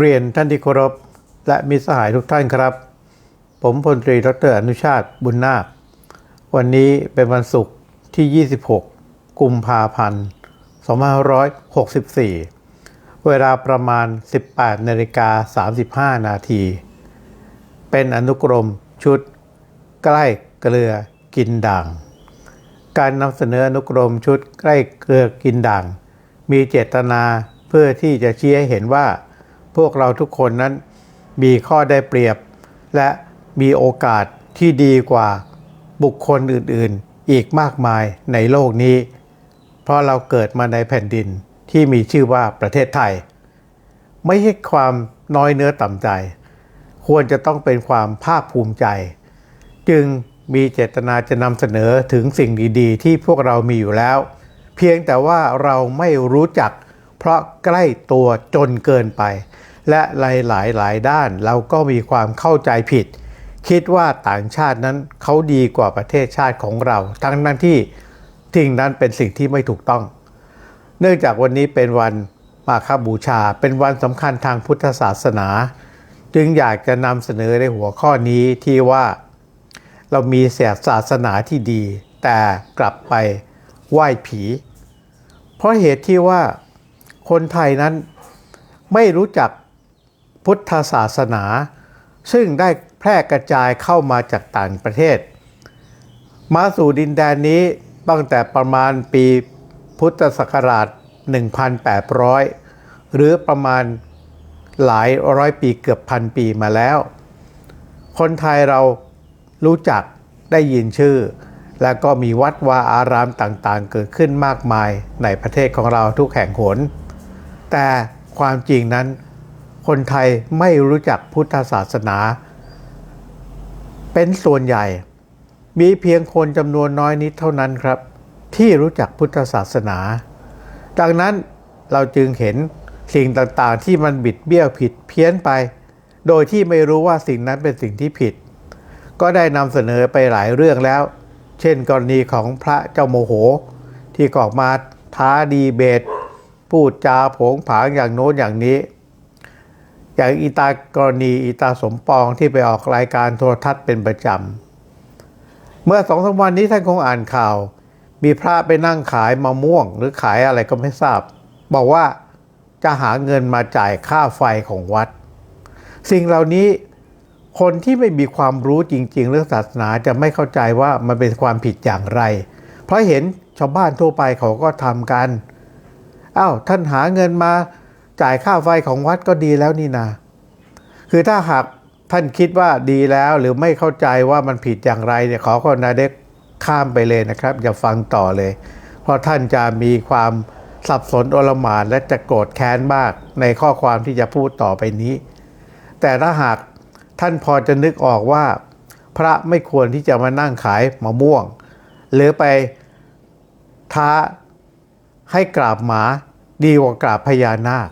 เรียนท่านที่เคารพและมิสหายทุกท่านครับ ผมพลตรีดรอนุชาติบุญนาค วันนี้เป็นวันศุกร์ที่ 26 กุมภาพันธ์2564 เวลาประมาณ 18นาฬิกา35 นาที เป็นอนุกรมชุด ใกล้เกลือกินด่าง การนำเสนออนุกรมชุดใกล้เกลือกินด่าง มีเจตนาเพื่อที่จะชี้ให้เห็นว่า พวกเราทุกคนนั้นมีข้อได้เปรียบ และมีโอกาสที่ดีกว่าบุคคลอื่นๆ อีกมากมายในโลกนี้ เพราะเราเกิดมาในแผ่นดินที่มีชื่อว่าประเทศไทย ไม่ใช่ความน้อยเนื้อต่ำใจ ควรจะต้องเป็นความภาคภูมิใจ จึงมีเจตนาจะนำเสนอถึงสิ่งดีๆ ที่พวกเรามีอยู่แล้ว เพียงแต่ว่าเราไม่รู้จักเพราะใกล้ตัวจนเกินไป และหลายหลายด้านเราก็มีความเข้าใจผิด คิดว่าต่างชาตินั้นเขาดีกว่าประเทศชาติของเรา ทั้งนั้นที่สิ่งนั้นเป็นสิ่งที่ไม่ถูกต้อง เนื่องจากวันนี้เป็นวันมาคบูชา เป็นวันสำคัญทางพุทธศาสนา จึงอยากจะนำเสนอในหัวข้อนี้ที่ว่าเรามีเสียศาสนาที่ดี แต่กลับไปไหว้ผี เพราะเหตุที่ว่าคนไทยนั้นไม่รู้จัก พุทธศาสนา ซึ่งได้แพร่กระจายเข้ามาจากต่างประเทศ มาสู่ดินแดนนี้ตั้งแต่ประมาณปีพุทธศักราช 1,800 หรือประมาณหลายร้อยปีเกือบพันปีมาแล้ว คนไทยเรารู้จักได้ยินชื่อ และก็มีวัดวาอารามต่างๆ เกิดขึ้นมากมายในประเทศของเราทุกแห่งหน แต่ความจริงนั้น คนไทยไม่รู้จักพุทธศาสนา เป็นส่วนใหญ่ มีเพียงคนจำนวนน้อยนิดเท่านั้นครับ ที่รู้จักพุทธศาสนา ดังนั้นเราจึงเห็นสิ่งต่างๆ ที่มันบิดเบี้ยวผิดเพี้ยนไป โดยที่ไม่รู้ว่าสิ่งนั้นเป็นสิ่งที่ผิด ก็ได้นำเสนอไปหลายเรื่องแล้ว เช่น กรณีของพระเจ้าโมโห ที่ออกมาท้าดีเบต พูดจาโผงผางอย่างโน้นอย่างนี้ อย่างอีตากรณีอีตาสมปองที่ไปออกรายการโทรทัศน์เป็นประจำ เมื่อสองสามวันนี้ท่านคงอ่านข่าว มีพระไปนั่งขายมะม่วง หรือขายอะไรก็ไม่ทราบ บอกว่าจะหาเงินมาจ่ายค่าไฟของวัด สิ่งเหล่านี้คนที่ไม่มีความรู้จริง ๆ เรื่องศาสนาจะไม่เข้าใจว่ามันเป็นความผิดอย่างไร เพราะเห็นชาวบ้านทั่วไปเขาก็ทำกันอ้าวท่านหาเงินมา จ่ายค่าไฟของวัดก็ดีแล้วนี่นาคือถ้าหากท่านคิดว่าดีแล้วหรือไม่เข้าใจว่ามันผิดอย่างไรเนี่ยขอคนนาเด็กข้ามไปเลยนะครับอย่าฟังต่อเลย เพราะท่านจะมีความสับสนโอลหมานและจะโกรธแค้นมากในข้อความที่จะพูดต่อไปนี้ แต่ถ้าหากท่านพอจะนึกออกว่า พระไม่ควรที่จะมานั่งขายมะม่วง หรือไปท้าให้กราบหมาดีกว่ากราบพญานาค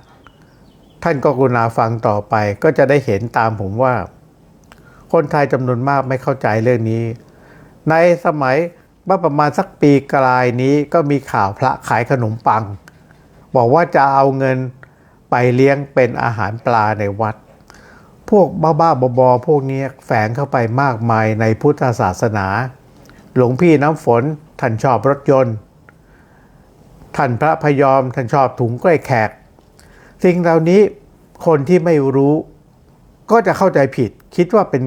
ท่านก็กรุณาฟังต่อไป ก็จะได้เห็นตามผมว่า คนไทยจำนวนมากไม่เข้าใจเรื่องนี้ ในสมัยเมื่อประมาณสักปีกลายนี้ก็มีข่าวพระขายขนมปัง บอกว่าจะเอาเงินไปเลี้ยงเป็นอาหารปลาในวัด พวกบ้าๆบอๆพวกนี้แฝงเข้าไปมากมายในพุทธศาสนา หลวงพี่น้ำฝนท่านชอบรถยนต์ ท่านพระพยอมท่านชอบถุงกล้วยแขก สิ่งเหล่านี้คนที่ไม่รู้ ก็จะเข้าใจผิด คิดว่าเป็น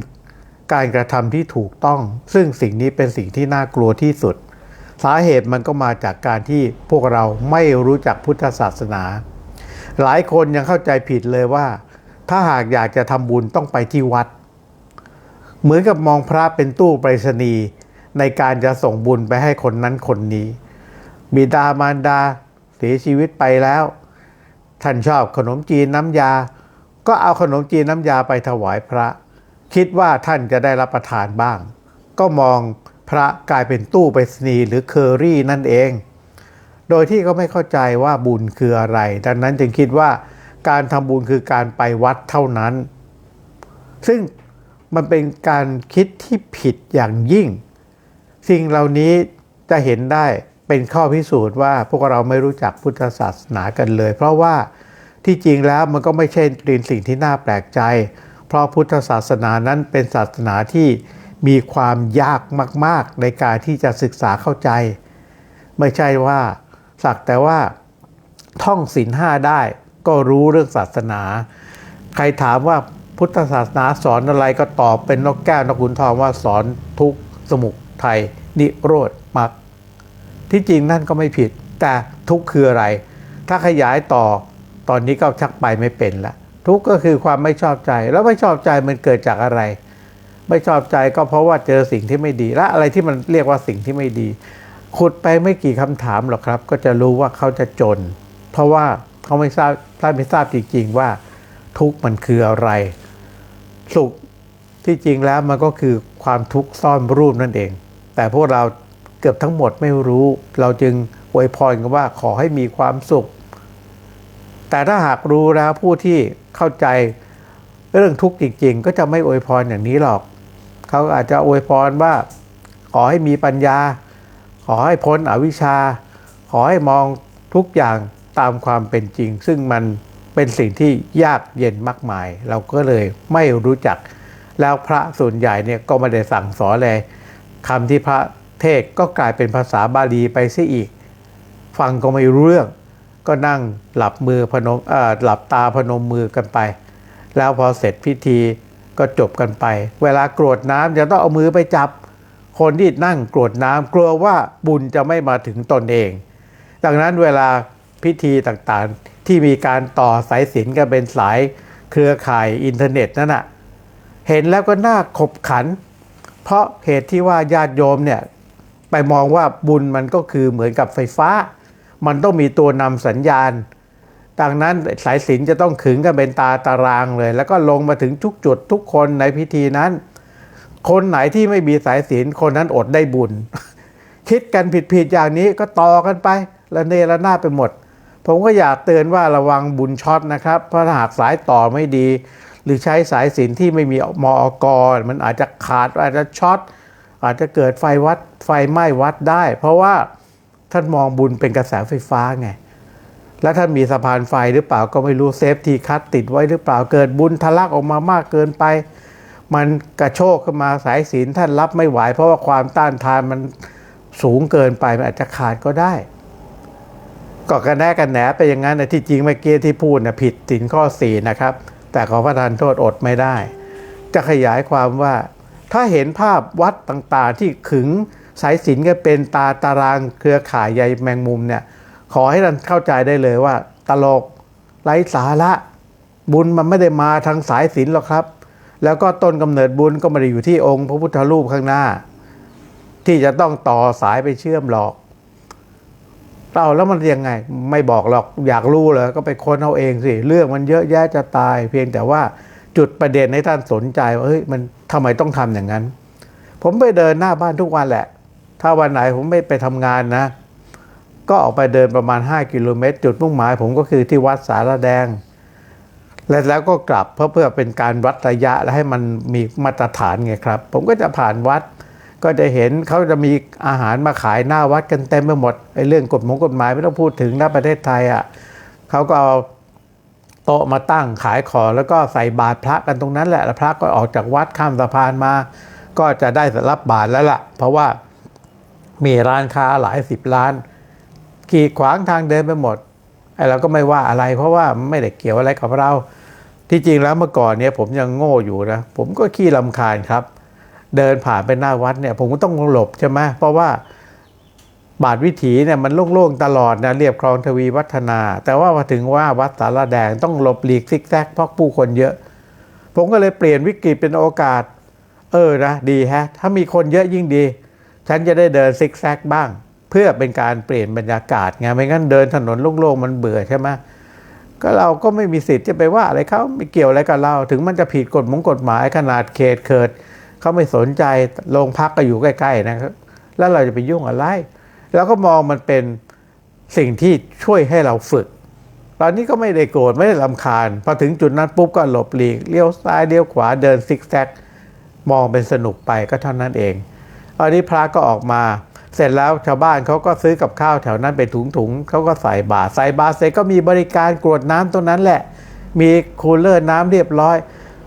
การกระทำที่ถูกต้อง ซึ่งสิ่งนี้เป็นสิ่งที่น่ากลัวที่สุด สาเหตุมันก็มาจากการที่พวกเราไม่รู้จักพุทธศาสนา หลายคนยังเข้าใจผิดเลยว่า ถ้าหากอยากจะทำบุญต้องไปที่วัด เหมือนกับมองพระเป็นตู้ไปรษณีย์ในการจะส่งบุญไปให้คนนั้นคนนี้ บิดามารดาเสียชีวิตไปแล้ว ท่านชอบขนมจีนน้ำยา ก็เอาขนมจีนน้ำยาไปถวายพระ คิดว่าท่านจะได้รับประทานบ้าง ก็มองพระกลายเป็นตู้ไปรษณีย์หรือเคอรี่นั่นเอง โดยที่เขาไม่เข้าใจว่าบุญคืออะไร ดังนั้นจึงคิดว่าการทำบุญคือการไปวัดเท่านั้น ซึ่งมันเป็นการคิดที่ผิดอย่างยิ่ง สิ่งเหล่านี้จะเห็นได้ เป็นข้อพิสูจน์ว่าพวกเราไม่รู้จักพุทธศาสนากันเลย เพราะว่าที่จริงแล้วมันก็ไม่ใช่เป็นสิ่งที่น่าแปลกใจ เพราะพุทธศาสนานั้นเป็นศาสนาที่มีความยากมาก ๆ ในการที่จะศึกษาเข้าใจ ไม่ใช่ว่าสักแต่ว่าท่องศีลห้าได้ก็รู้เรื่องศาสนา ใครถามว่าพุทธศาสนาสอนอะไรก็ตอบเป็นนกแก้วนกขุนทองว่าสอนทุกสมุทัยนิโรธมรรค ที่จริงนั่นก็ไม่ผิด แต่ทุกข์คืออะไร ถ้าขยายต่อตอนนี้ก็ชักไปไม่เป็นละทุกข์ก็คือความไม่ชอบใจแล้วไม่ชอบใจมันเกิดจากอะไร ไม่ชอบใจก็เพราะว่าเจอสิ่งที่ไม่ดี และอะไรที่มันเรียกว่าสิ่งที่ไม่ดีขุดไปไม่กี่คำถามหรอกครับ ก็จะรู้ว่าเขาจะจน เพราะว่าเขาไม่ทราบท่านไม่ทราบจริงๆว่าทุกข์มันคืออะไร สุขที่จริงแล้วมันก็คือความทุกข์ซ่อนรูปนั่นเอง แต่พวกเรา เกือบทั้งหมดไม่รู้ เราจึงอวยพรกันว่าขอให้มีความสุข แต่ถ้าหากรู้แล้วผู้ที่เข้าใจเรื่องทุกข์จริงๆ ก็จะไม่อวยพรอย่างนี้หรอก เขาอาจจะอวยพรว่า ขอให้มีปัญญา ขอให้พ้นอวิชชา ขอให้มองทุกอย่างตามความเป็นจริง ซึ่งมันเป็นสิ่งที่ยากเย็นมากมาย เราก็เลยไม่รู้จัก แล้วพระส่วนใหญ่เนี่ยก็ไม่ได้สั่งสอนเลยคำที่พระ เทศก็กลายเป็นภาษาบาลีไปซะอีก ฟังก็ไม่รู้เรื่อง ก็นั่งหลับมือพนมอ่อหลับตาพนมมือกันไป แล้วพอเสร็จพิธีก็จบกันไป เวลากรวดน้ำจะต้องเอามือไปจับ คนที่นั่งกรวดน้ำกลัวว่าบุญจะไม่มาถึงตนเอง ดังนั้นเวลาพิธีต่างๆ ที่มีการต่อสายสินกันเป็นสายเครือข่ายอินเทอร์เน็ตนั่นน่ะเห็นแล้วก็น่าขบขัน เพราะเหตุที่ว่าญาติโยมเนี่ย ไปมองว่าบุญมันก็คือเหมือนกับไฟฟ้า มันต้องมีตัวนำสัญญาณ ดังนั้นสายสิญจนจะต้องขึงกันเป็นตาตารางเลย แล้วก็ลงมาถึงทุกจุดทุกคนในพิธีนั้น คนไหนที่ไม่มีสายสินคนนั้นอดได้บุญ คิดกันผิดๆอย่างนี้ก็ต่อกันไปละเนระนาไปหมด ผมก็อยากเตือนว่าระวังบุญช็อตนะครับ เพราะหากสายต่อไม่ดี หรือใช้สายสินที่ไม่มีมอกมันอาจจะขาดอาจจะช็อต อาจจะเกิดไฟวัดไฟไหม้วัดได้ เพราะว่าท่านมองบุญเป็นกระแสไฟฟ้าไง แล้วท่านมีสะพานไฟหรือเปล่าก็ไม่รู้เซฟทีคัดติดไว้หรือเปล่าเกิดบุญทะลักออกมามากเกินไป มันกระโชกขึ้นมาสายศีลท่านรับไม่ไหว เพราะว่าความต้านทานมันสูงเกินไปมันอาจจะขาดก็ได้ก็กระแนกกันแหนไปอย่างนั้นนะที่จริงเมื่อกี้ที่พูดนะผิดสินข้อสี่นะครับ แต่ขอพระทานโทษอดไม่ได้ จะขยายความว่า ถ้าเห็นภาพวัดต่างๆ ที่ขึงสายสินกันเป็นตาตารางเครือข่ายใยแมงมุมเนี่ยขอให้ท่านเข้าใจได้เลยว่า ตลกไร้สาระ บุญมันไม่ได้มาทางสายศิลหรอกครับ แล้วก็ต้นกำเนิดบุญก็ไม่ได้อยู่ที่องค์พระพุทธรูปข้างหน้า ที่จะต้องต่อสายไปเชื่อมหรอกเราแล้วมันยังไงไม่บอกหรอกอยากรู้เลยก็ไปค้นเอาเองสิเรื่องมันเยอะแยะจะตาย เพียงแต่ว่า จุดประเด็นให้ท่านสนใจว่าเฮ้ยมันทำไมต้องทำอย่างนั้น ผมไปเดินหน้าบ้านทุกวันแหละ ถ้าวันไหนผมไม่ไปทำงานนะ ก็ออกไปเดินประมาณ 5 กิโลเมตร จุดมุ่งหมาย ผมก็คือที่วัดสารแดง และแล้วก็กลับเพื่อเพื่อเป็นการวัดระยะและให้มันมีมาตรฐานไงครับ ผมก็จะผ่านวัด ก็จะเห็นเขาจะมีอาหารมาขายหน้าวัดกันเต็มไปหมดไอ้เรื่องกฎหมงกฎหมายไม่ต้องพูดถึงนะประเทศไทยอะเขาก็เอา โต๊ะมาตั้งขายของแล้วก็ใส่บาตรพระกันตรงนั้นแหละแล้วพระก็ออกจากวัดข้ามสะพานมา ก็จะได้รับบาตรแล้วล่ะ เพราะว่ามีร้านค้าหลายสิบร้าน กีดขวางทางเดินไปหมดไอ้เราก็ไม่ว่าอะไร เพราะว่าไม่ได้เกี่ยวอะไรกับเรา ที่จริงแล้วเมื่อก่อนเนี่ยผมยังโง่อยู่นะ ผมก็ขี้ลำคาญครับ เดินผ่านไปหน้าวัดเนี่ย ผมก็ต้องหลบใช่ไหมเพราะว่า บาทวิถีเนี่ยมันโล่งๆตลอดนะเรียบคลองทวีวัฒนา แต่ว่ามาถึงว่าวัดสารแดงต้องหลบหลีกซิกแซกเพราะผู้คนเยอะ ผมก็เลยเปลี่ยนวิกฤตเป็นโอกาส เออนะดีแฮะ ถ้ามีคนเยอะยิ่งดี ฉันจะได้เดินซิกแซกบ้าง เพื่อเป็นการเปลี่ยนบรรยากาศไงไม่งั้นเดินถนนโล่งๆมันเบื่อใช่ไหมก็เราก็ไม่มีสิทธิ์จะไปว่าอะไรเขาไม่เกี่ยวอะไรกับเราถึงมันจะผิดกฎมงกฎหมายขนาดเขตเกิดเขาไม่สนใจโรงพักก็อยู่ใกล้ๆนะครับแล้วเราจะไปยุ่งอะไร แล้วก็มองมันเป็นสิ่งที่ช่วยให้เราฝึก ตอนนี้ก็ไม่ได้โกรธไม่ได้ลำคาญพอถึงจุดนั้นปุ๊บก็หลบหลีกเลี้ยวซ้ายเลี้ยวขวาเดินซิกแซกมองเป็นสนุกไปก็เท่านั้นเองตอนนี้พระก็ออกมา เสร็จแล้วชาวบ้านเขาก็ซื้อกับข้าวแถวนั้นเป็นถุงๆเขาก็ใส่บาตรใส่บาตรเสร็จก็มีบริการกรวดน้ำตรงนั้นแหละ มีคูลเลอร์น้ำเรียบร้อย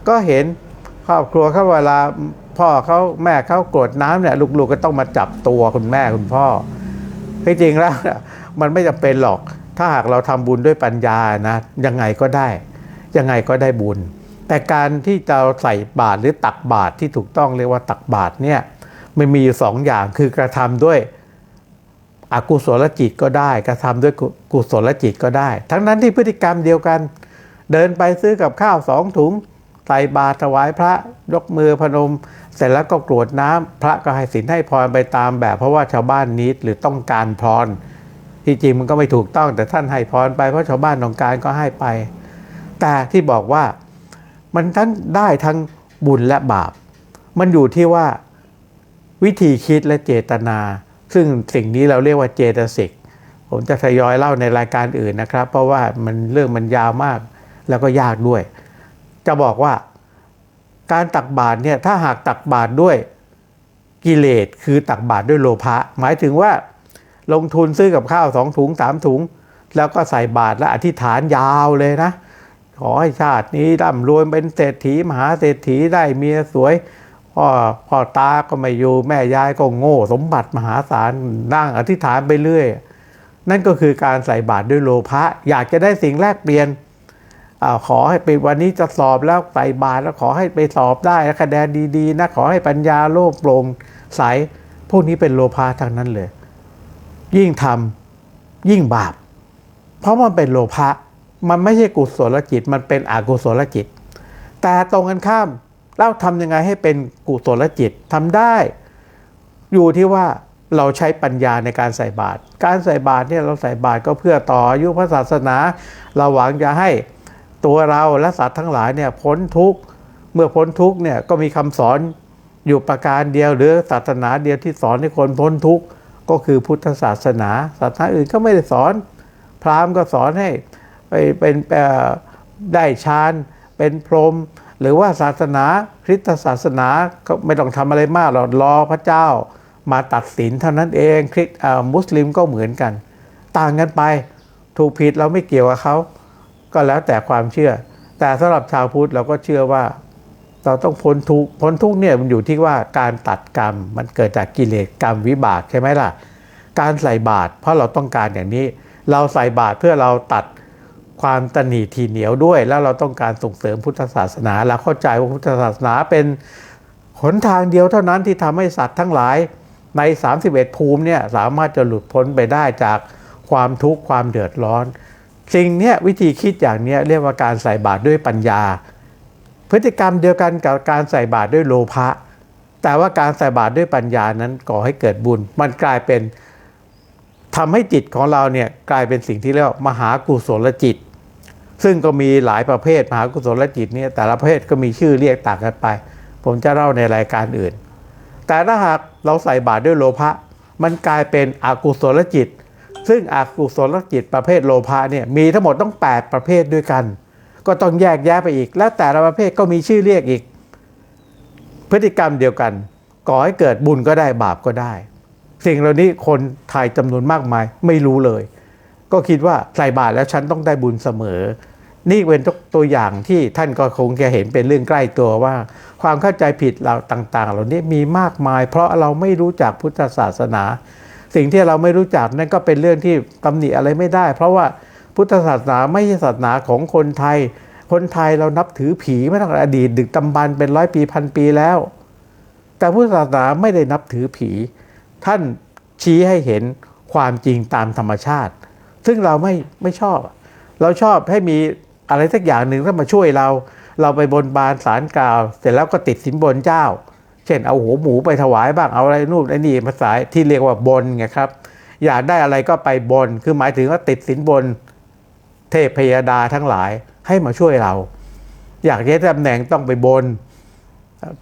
ก็เห็นครอบครัวเขาเวลาพ่อเขาแม่เขากรวดน้ำเนี่ยลูกๆก็ต้องมาจับตัวคุณแม่คุณพ่อ ที่จริงแล้วมันไม่จำเป็นหรอก ถ้าหากเราทำบุญด้วยปัญญานะยังไงก็ได้ ยังไงก็ได้บุญ แต่การที่จะใส่บาตรหรือตักบาตรที่ถูกต้องเรียกว่าตักบาตรเนี่ยมันมีอยู่สองอย่างคือกระทำด้วยอกุศลจิตก็ได้ กระทำด้วยกุศลจิตก็ได้ ทั้งนั้นที่พฤติกรรมเดียวกัน เดินไปซื้อกับข้าวสองถุง ใส่บาตรถวายพระยกมือพนม เสร็จแล้วก็กรวดน้ำพระก็ให้สินให้พรไปตามแบบเพราะว่าชาวบ้านนิดหรือต้องการพรที่จริงมันก็ไม่ถูกต้องแต่ท่านให้พรไปเพราะชาวบ้านต้องการก็ให้ไป แต่ที่บอกว่ามันทั้งได้ทั้งบุญและบาป มันอยู่ที่ว่าวิธีคิดและเจตนา ซึ่งสิ่งนี้เราเรียกว่าเจตสิกผมจะทยอยเล่าในรายการอื่นนะครับ เพราะว่ามันเรื่องมันยาวมากแล้วก็ยากด้วย จะบอกว่า การตักบาตรเนี่ยถ้าหากตักบาตรด้วยกิเลสคือตักบาตรด้วยโลภะหมายถึงว่า ลงทุนซื้อกับข้าวสองถุงสามถุง แล้วก็ใส่บาตรและอธิษฐานยาวเลยนะ ขอให้ชาตินี้ร่ำรวยเป็นเศรษฐีมหาเศรษฐีได้เมียสวยพ่อพ่อตาก็ไม่อยู่แม่ยายก็โง่ สมบัติมหาศาลนั่งอธิษฐานไปเรื่อย นั่นก็คือการใส่บาตรด้วยโลภะอยากจะได้สิ่งแลกเปลี่ยน อขอให้ไปวันนี้จะสอบแล้วใส่บาตรแล้วขอให้ไปสอบได้คะแนนดีๆนะขอให้ปัญญาโลภโปร่งใสพวกนี้เป็นโลภะทั้งนั้นเลย ยิ่งทำยิ่งบาป เพราะมันเป็นโลภะมันไม่ใช่กุศลจิต มันเป็นอกุศลจิต แต่ตรงกันข้ามเราทำยังไงให้เป็นกุศลจิตทำได้ อยู่ที่ว่าเราใช้ปัญญาในการใส่บาตรการใส่บาตรเนี่ยเราใส่บาตรก็เพื่อต่ออายุพระศาสนา เราหวังจะให้ ตัวเราและสัตว์ทั้งหลายเนี่ยพ้นทุกข์เมื่อพ้นทุกข์เนี่ยก็มีคำสอนอยู่ประการเดียวหรือศาสนาเดียวที่สอนให้คนพ้นทุกข์ก็คือพุทธศาสนาศาสนาอื่นก็ไม่ได้สอน พราหมณ์ก็สอนให้ไปเป็นได้ฌานเป็นพรหมหรือว่าศาสนาคริสตศาสนาก็ไม่ต้องทำอะไรมากหรอกรอพระเจ้ามาตัดสินเท่านั้นเองคริสอ่อมุสลิมก็เหมือนกัน ต่างกันไปถูกผิดเราไม่เกี่ยวกับเขา ก็แล้วแต่ความเชื่อ แต่สำหรับชาวพุทธเราก็เชื่อว่า เราต้องพ้นทุกพ้นทุกเนี่ยมันอยู่ที่ว่าการตัดกรรมมันเกิดจากกิเลสกรรมวิบากใช่ไหมล่ะ การใส่บาตรเพราะเราต้องการอย่างนี้ เราใส่บาตรเพื่อเราตัดความตนีทีเหนียวด้วย แล้วเราต้องการส่งเสริมพุทธศาสนาเราเข้าใจว่าพุทธศาสนาเป็นหนทางเดียวเท่านั้นที่ทำให้สัตว์ทั้งหลายใน 31 ภูมิเนี่ยสามารถจะหลุดพ้นไปได้จากความทุกข์ความเดือดร้อน สิ่งนี้วิธีคิดอย่างนี้เรียกว่าการใส่บาตรด้วยปัญญา พฤติกรรมเดียวกันกับการใส่บาตรด้วยโลภะแต่ว่าการใส่บาตรด้วยปัญญานั้นก่อให้เกิดบุญ มันกลายเป็นทำให้จิตของเราเนี่ยกลายเป็นสิ่งที่เรียกว่ามหากุศลจิต ซึ่งก็มีหลายประเภทมหากุศลจิตเนี่ยแต่ละประเภทก็มีชื่อเรียกต่างกันไป ผมจะเล่าในรายการอื่น แต่ถ้าหากเราใส่บาตรด้วยโลภะมันกลายเป็นอกุศลจิต ซึ่งอกุศลจิตประเภทโลภะเนี่ยมีทั้งหมดต้อง 8 ประเภทด้วยกัน ก็ต้องแยกแยะไปอีก แล้วแต่ละประเภทก็มีชื่อเรียกอีก พฤติกรรมเดียวกัน ก่อให้เกิดบุญก็ได้บาปก็ได้ สิ่งเหล่านี้คนไทยจำนวนมากมายไม่รู้เลย ก็คิดว่าใส่บาตรแล้วฉันต้องได้บุญเสมอ นี่เป็นตัวอย่างที่ท่านก็คงจะเห็นเป็นเรื่องใกล้ตัวว่า ความเข้าใจผิดเราต่าง ๆ เหล่านี้มีมากมาย เพราะเราไม่รู้จักพุทธศาสนา สิ่งที่เราไม่รู้จักนั่นก็เป็นเรื่องที่ตำหนิอะไรไม่ได้ เพราะว่าพุทธศาสนาไม่ใช่ศาสนาของคนไทย คนไทยเรานับถือผีมาตั้งแต่อดีตดึกตำบันเป็นร้อยปีพันปีแล้ว แต่พุทธศาสนาไม่ได้นับถือผี ท่านชี้ให้เห็นความจริงตามธรรมชาติ ซึ่งเราไม่ไม่ชอบ เราชอบให้มีอะไรสักอย่างหนึ่งที่มาช่วยเรา เราไปบนบานสารกล่าว เสร็จแล้วก็ติดสินบนเจ้า เช่น เอาหัวหมูไปถวายบ้างเอาอะไรนู่นไอ้นี่ภาษาที่เรียกว่าบนไงครับ อยากได้อะไรก็ไปบน คือหมายถึงว่าติดสินบนเทพพยดาทั้งหลายให้มาช่วยเรา อยากได้ตำแหน่งต้องไปบน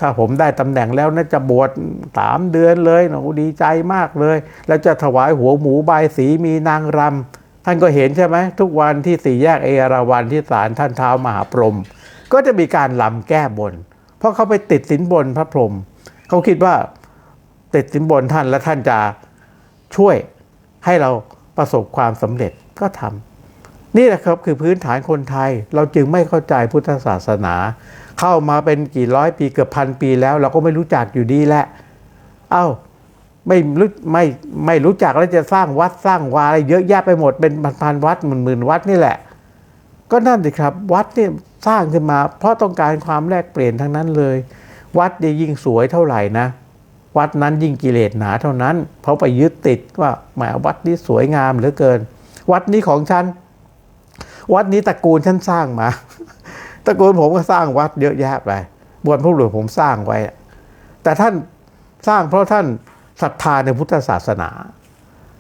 ถ้าผมได้ตำแหน่งแล้วน่าจะบวชสามเดือนเลยหนูดีใจมากเลย แล้วจะถวายหัวหมูใบสีมีนางรำท่านก็เห็นใช่ไหมทุกวันที่สี่แยกเอราวันที่ศาลท่านเท้ามหาพรหมก็จะมีการลำแก้บน เพราะเขาไปติดสินบนพระพรหม เขาคิดว่าติดสินบนท่านแล้วท่านจะช่วยให้เราประสบความสำเร็จก็ทำนี่แหละครับคือพื้นฐานคนไทยเราจึงไม่เข้าใจพุทธศาสนา เข้ามาเป็นกี่ร้อยปีเกือบพันปีแล้ว เราก็ไม่รู้จักอยู่ดีแหละ เอ้าไม่รู้ไม่ไม่รู้จักแล้วจะสร้างวัดสร้างวาอะไรเยอะแยะไปหมดเป็นพันๆวัดหมื่นหมื่นๆวัดนี่แหละ ก็นั่นสิครับ วัดเนี่ยสร้างขึ้นมา เพราะต้องการความแลกเปลี่ยนทั้งนั้นเลย วัดยิ่งสวยเท่าไหร่นะ วัดนั้นยิ่งกิเลสหนาเท่านั้น เพราะไปยึดติดว่าแหมวัดนี้สวยงามเหลือเกิน วัดนี้ของฉัน วัดนี้ตระกูลฉันสร้างมา ตระกูลผมก็สร้างวัดเยอะแยะไปบวชพระบุรุษผมสร้างไว้ แต่ท่านสร้างเพราะท่านศรัทธาในพุทธศาสนา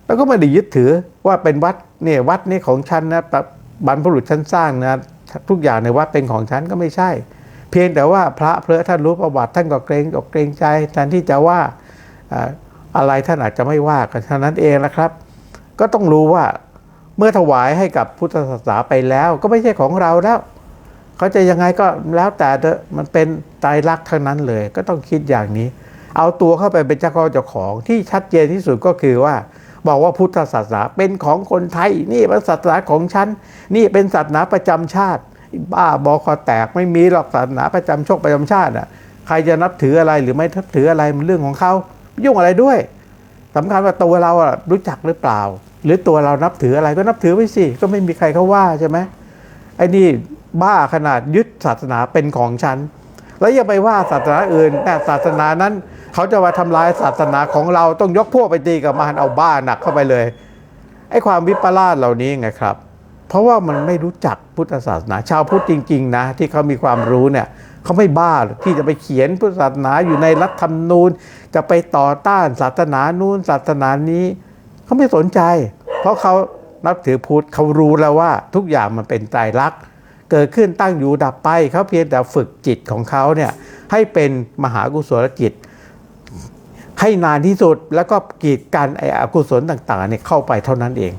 แล้วก็ไม่ได้ยึดถือว่าเป็นวัดเนี่ยวัดนี้ของฉันนะบบบรรพบุรุษฉันสร้างนะทุกอย่างในวัดเป็นของฉันก็ไม่ใช่ เพียงแต่ว่าพระเพลอท่านรู้ประวัติท่านก็เกรงอกเกรงใจแทนที่จะว่าอะไรท่านอาจจะไม่ว่ากันเท่านั้นเองนะครับ ก็ต้องรู้ว่าเมื่อถวายให้กับพุทธศาสนาไปแล้วก็ไม่ใช่ของเราแล้วเขาจะยังไงก็แล้วแต่เถอะมันเป็นไตรลักทั้งนั้นเลย ก็ต้องคิดอย่างนี้ เอาตัวเข้าไปเป็นเจ้าของเจ้าของที่ชัดเจนที่สุดก็คือว่า บอกว่าพุทธศาสนาเป็นของคนไทย นี่เป็นศาสนาของฉันนี่เป็นศาสนาประจำชาติ บ้าบอคอแตกไม่มีหรอกศาสนาประจำโชคประจำชาติอะใครจะนับถืออะไรหรือไม่นับถืออะไรมันเรื่องของเขายุ่งอะไรด้วยสำคัญว่าตัวเราอะรู้จักหรือเปล่า หรือตัวเรานับถืออะไรก็นับถือไปสิก็ไม่มีใครเขาว่าใช่ไหมไอ้นี่บ้าขนาดยึดศาสนาเป็นของฉัน แล้วอย่าไปว่าศาสนาอื่นแต่ศาสนานั้น เขาจะมาทำลายศาสนาของเราต้องยกพวกไปตีกับมันเอาบ้าหนักเข้าไปเลยไอ้ความวิปลาสเหล่านี้ไงครับ เพราะว่ามันไม่รู้จักพุทธศาสนา ชาวพุทธจริง ๆ นะ ที่เขามีความรู้เนี่ยเขาไม่บ้าที่จะไปเขียนพุทธศาสนาอยู่ในรัฐธรรมนูญ จะไปต่อต้านศาสนานู้นศาสนานี้เขาไม่สนใจ เพราะเขานับถือพุทธเขารู้แล้วว่าทุกอย่างมันเป็นไตรลักษณ์เกิดขึ้นตั้งอยู่ดับไปเขาเพียงแต่ฝึกจิตของเขาเนี่ยให้เป็นมหากุศลจิต ให้นานที่สุดแล้วก็กีดกันไอ้อกุศลต่างๆเนี่ยเข้าไปเท่านั้นเอง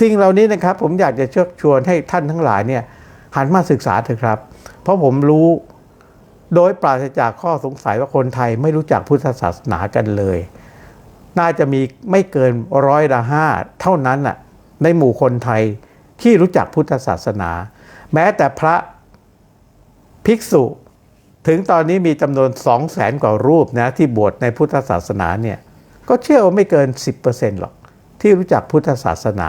สิ่งเหล่านี้นะครับผมอยากจะเชิญชวนให้ท่านทั้งหลายเนี่ยหันมาศึกษาเถอะครับ เพราะผมรู้โดยปราศจากข้อสงสัยว่าคนไทยไม่รู้จักพุทธศาสนากันเลย น่าจะมีไม่เกินร้อยละห้าเท่านั้นน่ะในหมู่คนไทยที่รู้จักพุทธศาสนา แม้แต่พระภิกษุถึงตอนนี้มีจำนวน2 0 0แสนกว่ารูปนะที่บวชในพุทธศาสนาเนี่ยก็เชื่อว่าไม่เกิน 10%หรอกที่รู้จักพุทธศาสนา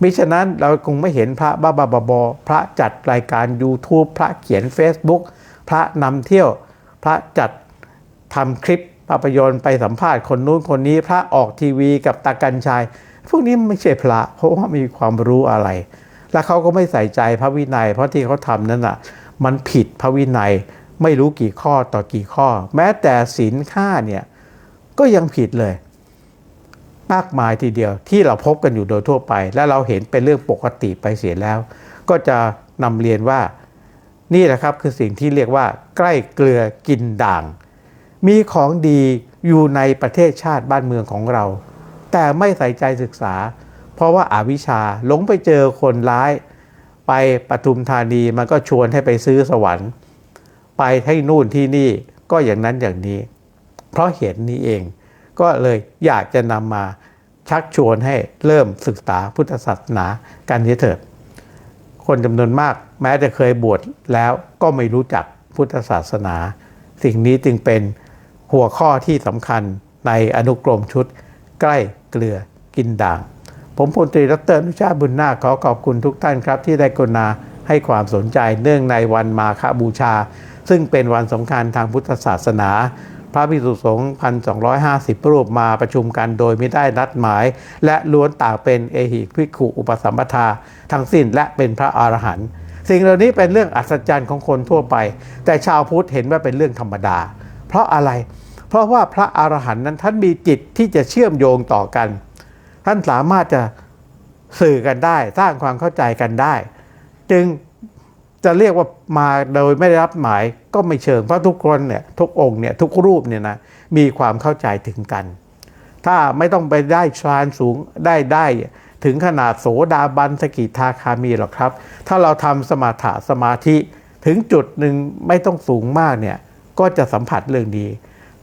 มิฉะนั้นเราคงไม่เห็นพระบ้าบาบอพระจัดรายการ YouTube พระเขียน Facebook พระนำเที่ยว พระจัดทำคลิปภาพยนตร์ไปสัมภาษณ์คนนู้นคนนี้ พระออกทีวีกับตากันชาย พวกนี้ไม่ใช่พระเพราะว่ามีความรู้อะไร และเขาก็ไม่ใส่ใจพระวินัย เพราะที่เขาทำนั้นอะมันผิดพระวินัยไม่รู้กี่ข้อต่อกี่ข้อ แม้แต่ศีลข้าเนี่ยก็ยังผิดเลย มากมายทีเดียวที่เราพบกันอยู่โดยทั่วไป และเราเห็นเป็นเรื่องปกติไปเสียแล้ว ก็จะนำเรียนว่านี่แหละครับคือสิ่งที่เรียกว่า ใกล้เกลือกินด่าง มีของดีอยู่ในประเทศชาติบ้านเมืองของเรา แต่ไม่ใส่ใจศึกษา เพราะว่าอาวิชชาหลงไปเจอคนร้าย ไปปทุมธานีมันก็ชวนให้ไปซื้อสวรรค์ ไปให้นู่นที่นี่ก็อย่างนั้นอย่างนี้ เพราะเห็นนี้เอง ก็เลยอยากจะนำมาชักชวนให้เริ่มศึกษาพุทธศาสนากันเสียเถิดคนจำนวนมากแม้จะเคยบวชแล้วก็ไม่รู้จักพุทธศาสนา สิ่งนี้จึงเป็นหัวข้อที่สำคัญในอนุกรมชุด ใกล้เกลือกินด่าง ผมพลตรีดรอนุชาบุญนาขอขอบคุณทุกท่านครับ ที่ได้กรุณาให้ความสนใจเนื่องในวันมาฆบูชา ซึ่งเป็นวันสำคัญทางพุทธศาสนา พระภิกษุสงฆ์1,250รูปมาประชุมกันโดยไม่ได้นัดหมาย และล้วนต่างเป็นเอหิภิกขุอุปสัมปทา ทั้งสิ้นและเป็นพระอรหันต์สิ่งเหล่านี้เป็นเรื่องอัศจรรย์ของคนทั่วไป แต่ชาวพุทธเห็นว่าเป็นเรื่องธรรมดา เพราะอะไร เพราะว่าพระอรหันต์นั้นท่านมีจิตที่จะเชื่อมโยงต่อกัน ท่านสามารถจะสื่อกันได้สร้างความเข้าใจกันได้ จึงจะเรียกว่ามาโดยไม่ได้รับหมาย ก็ไม่เชิงเพราะทุกคนเนี่ยทุกองค์เนี่ยทุกรูปเนี่ยนะมีความเข้าใจถึงกัน ถ้าไม่ต้องไปได้ฌานสูงได้ได้ถึงขนาดโสดาบันสกิทาคามีหรอกครับ ถ้าเราทำสมาธิสมาธิถึงจุดหนึ่งไม่ต้องสูงมากเนี่ยก็จะสัมผัสเรื่องนี้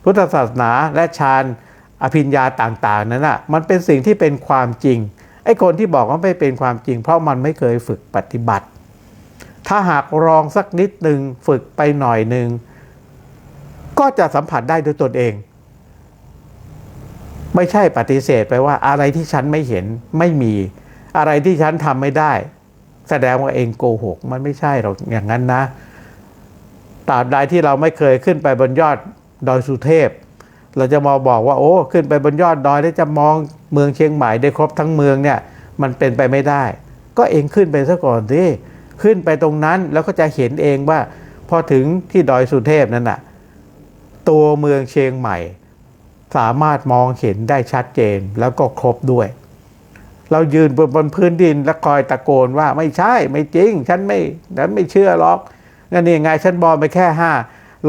พุทธศาสนาและฌานอภิญญาต่างๆนั้นอะมันเป็นสิ่งที่เป็นความจริงไอ้คนที่บอกว่าไม่เป็นความจริง เพราะมันไม่เคยฝึกปฏิบัติ ถ้าหากลองสักนิดหนึ่งฝึกไปหน่อยหนึ่งก็จะสัมผัสได้ด้วยตนเอง ไม่ใช่ปฏิเสธไปว่าอะไรที่ฉันไม่เห็นไม่มีอะไรที่ฉันทำไม่ได้ แสดงว่าเองโกหก มันไม่ใช่หรอกอย่างนั้นนะตราบใดที่เราไม่เคยขึ้นไปบนยอดดอยสุเทพ เราจะมาบอกว่า โอ้ขึ้นไปบนยอดดอยแล้วจะมองเมืองเชียงใหม่ได้ครบทั้งเมืองเนี่ย มันเป็นไปไม่ได้ ก็เองขึ้นไปซะก่อนสิ ขึ้นไปตรงนั้นแล้วก็จะเห็นเองว่า พอถึงที่ดอยสุเทพนั่นน่ะตัวเมืองเชียงใหม่ สามารถมองเห็นได้ชัดเจนแล้วก็ครบด้วย เรายืนบนบนพื้นดินแล้วคอยตะโกนว่าไม่ใช่ไม่จริง ฉันไม่ฉันไม่เชื่อหรอกนั่นนี่ไงฉันบอลไปแค่ห้า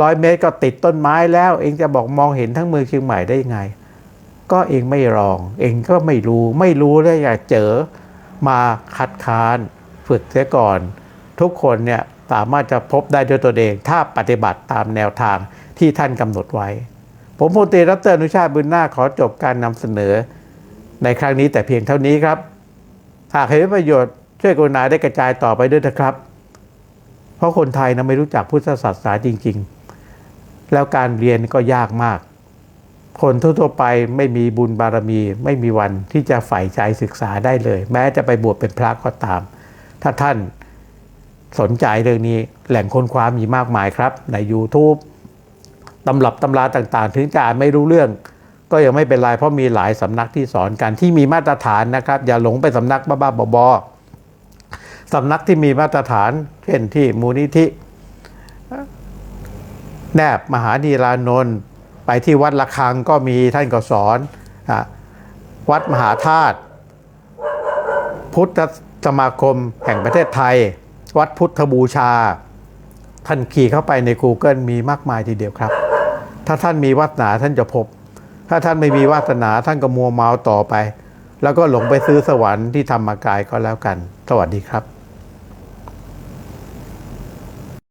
ร้อยเมตรก็ติดต้นไม้แล้ว เองจะบอกมองเห็นทั้งเมืองเชียงใหม่ได้ยังไง ก็เองไม่ลอง เองก็ไม่รู้ ไม่รู้แล้วอยากเจอมาคัดค้าน ฝึกเสียก่อน ทุกคนเนี่ยสามารถจะพบได้ด้วยตัวเอง ถ้าปฏิบัติตามแนวทางที่ท่านกำหนดไว้ ผมพลตรีรัตเตอร์นุชาบุญนาคขอจบการนำเสนอ ในครั้งนี้แต่เพียงเท่านี้ครับ หากเห็นประโยชน์ช่วยกรุณาได้กระจายต่อไปด้วยนะครับ เพราะคนไทยนะไม่รู้จักพุทธศาสนาจริง ๆ แล้วการเรียนก็ยากมาก คนทั่วๆไปไม่มีบุญบารมี ไม่มีวันที่จะใฝ่ใจศึกษาได้เลย แม้จะไปบวชเป็นพระก็ตาม ถ้าท่าน สนใจเรื่องนี้แหล่งค้นคว้ามีมากมายครับ ใน YouTube ตำรับตำราต่างๆ ถึงจะอ่านไม่รู้เรื่อง ก็ยังไม่เป็นไรเพราะมีหลายสำนักที่สอนกันที่มีมาตรฐานนะครับ อย่าหลงไปสำนักบ้าๆบอๆสำนักที่มีมาตรฐาน เช่นที่มูลนิธิ แนบมหานีรานนท์ไปที่วัดละคังก็มีท่านก็สอนวัดมหาธาตุพุทธสมาคมแห่งประเทศไทย วัดพุทธบูชา ท่านขี่เข้าไปใน Google มีมากมายทีเดียวครับ ถ้าท่านมีวาสนาท่านจะพบ ถ้าท่านไม่มีวาสนาท่านก็มัวเมาต่อไป แล้วก็หลงไปซื้อสวรรค์ที่ธรรมกายก็แล้วกัน สวัสดีครับ